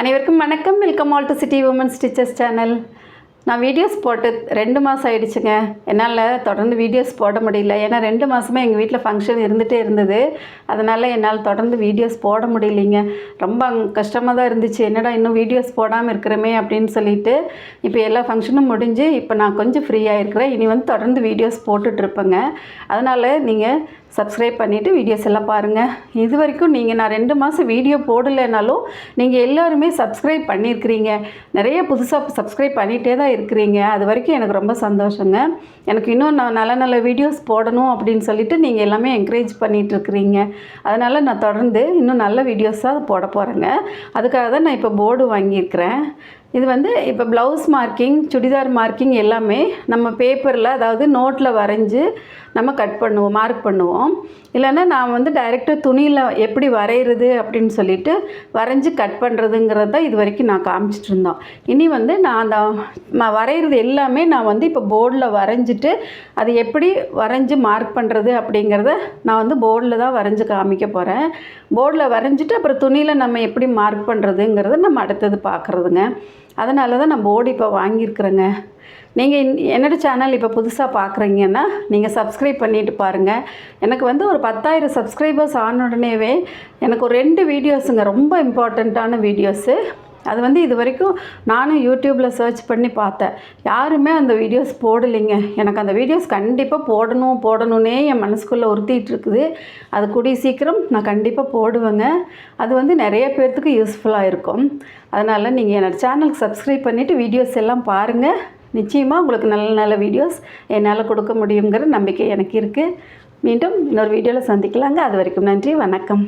அனைவருக்கும் வணக்கம். Welcome all to city women's teachers channel நான் வீடியோஸ் போட்டு ரெண்டு மாதம் ஆயிடுச்சுங்க. என்னால் தொடர்ந்து வீடியோஸ் போட முடியல. ஏன்னா ரெண்டு மாதமே எங்கள் வீட்டில் ஃபங்க்ஷன் இருந்துகிட்டே இருந்தது. அதனால் என்னால் தொடர்ந்து வீடியோஸ் போட முடியலைங்க. ரொம்ப கஷ்டமாக தான் இருந்துச்சு. என்னடா இன்னும் வீடியோஸ் போடாமல் இருக்கிறோமே அப்படின்னு சொல்லிட்டு இப்போ எல்லா ஃபங்க்ஷனும் முடிஞ்சு இப்போ நான் கொஞ்சம் ஃப்ரீயாக இருக்கிறேன். இனி வந்து தொடர்ந்து வீடியோஸ் போட்டுட்ருப்பேங்க அதனால் நீங்கள் சப்ஸ்கிரைப் பண்ணிவிட்டு வீடியோஸ் எல்லாம் பாருங்கள் இது வரைக்கும் நீங்கள் நான் ரெண்டு மாதம் வீடியோ போடலைனாலும் நீங்கள் எல்லாருமே சப்ஸ்கிரைப் பண்ணியிருக்கிறீங்க நிறைய புதுசாக சப்ஸ்கிரைப் பண்ணிகிட்டே தான் இருக்கிறீங்க. அது வரைக்கும் எனக்கு ரொம்ப சந்தோஷங்க. எனக்கு இன்னும் நான் நல்ல நல்ல வீடியோஸ் போடணும் அப்படின்னு சொல்லிட்டு நீங்கள் எல்லாமே என்கரேஜ் பண்ணிகிட்ருக்கிறீங்க அதனால் நான் தொடர்ந்து இன்னும் நல்ல வீடியோஸாக போட போகிறேங்க அதுக்காக தான் நான் இப்போ போர்டு வாங்கியிருக்கிறேன். இது வந்து இப்போ ப்ளவுஸ் மார்க்கிங் சுடிதார் மார்க்கிங் எல்லாமே நம்ம பேப்பரில் அதாவது நோட்டில் வரைஞ்சி நம்ம கட் பண்ணுவோம் மார்க் பண்ணுவோம். இல்லைன்னா நான் வந்து டைரெக்டாக துணியில் எப்படி வரைகிறது அப்படின்னு சொல்லிட்டு வரைஞ்சி கட் பண்ணுறதுங்கிறது தான் இது வரைக்கும் நான் காமிச்சிட்டு இருந்தோம். இனி வந்து நான் அந்த நான் வரைகிறது எல்லாமே நான் வந்து இப்போ போர்டில் வரைஞ்சிட்டு அது எப்படி வரைஞ்சி மார்க் பண்ணுறது அப்படிங்கிறத நான் வந்து போர்டில் தான் வரைஞ்சி காமிக்க போகிறேன் போர்டில் வரைஞ்சிட்டு அப்புறம் துணியில் நம்ம எப்படி மார்க் பண்ணுறதுங்கிறத நம்ம அடுத்தது பார்க்குறதுங்க. அதனால தான் நம்ம போர்டு இப்போ வாங்கியிருக்கிறேங்க. நீங்கள் என்னோடய சேனல் இப்போ புதுசாக பார்க்குறீங்கன்னா நீங்கள் சப்ஸ்கிரைப் பண்ணிட்டு பாருங்கள் எனக்கு வந்து ஒரு பத்தாயிரம் சப்ஸ்கிரைபர்ஸ் ஆன உடனேவே எனக்கு ஒரு ரெண்டு வீடியோஸுங்க ரொம்ப இம்பார்ட்டண்ட்டான வீடியோஸு அது வந்து இது வரைக்கும் நானும் யூடியூப்பில் சர்ச் பண்ணி பார்த்தேன். யாருமே அந்த வீடியோஸ் போடலைங்க. எனக்கு அந்த வீடியோஸ் கண்டிப்பாக போடணும் போடணுன்னே என் மனசுக்குள்ளே உறுத்திட்டு இருக்குது. அது கூடிய சீக்கிரம் நான் கண்டிப்பாக போடுவேங்க. அது வந்து நிறைய பேர்த்துக்கு யூஸ்ஃபுல்லாக இருக்கும். அதனால் நீங்கள் என்னோடய சேனலுக்கு சப்ஸ்கிரைப் பண்ணிவிட்டு வீடியோஸ் எல்லாம் பாருங்கள் நிச்சயமாக உங்களுக்கு நல்ல நல்ல வீடியோஸ் என்னால் கொடுக்க முடியுங்கிற நம்பிக்கை எனக்கு இருக்குது மீண்டும் இன்னொரு வீடியோவில் சந்திக்கலாங்க. அது வரைக்கும் நன்றி வணக்கம்.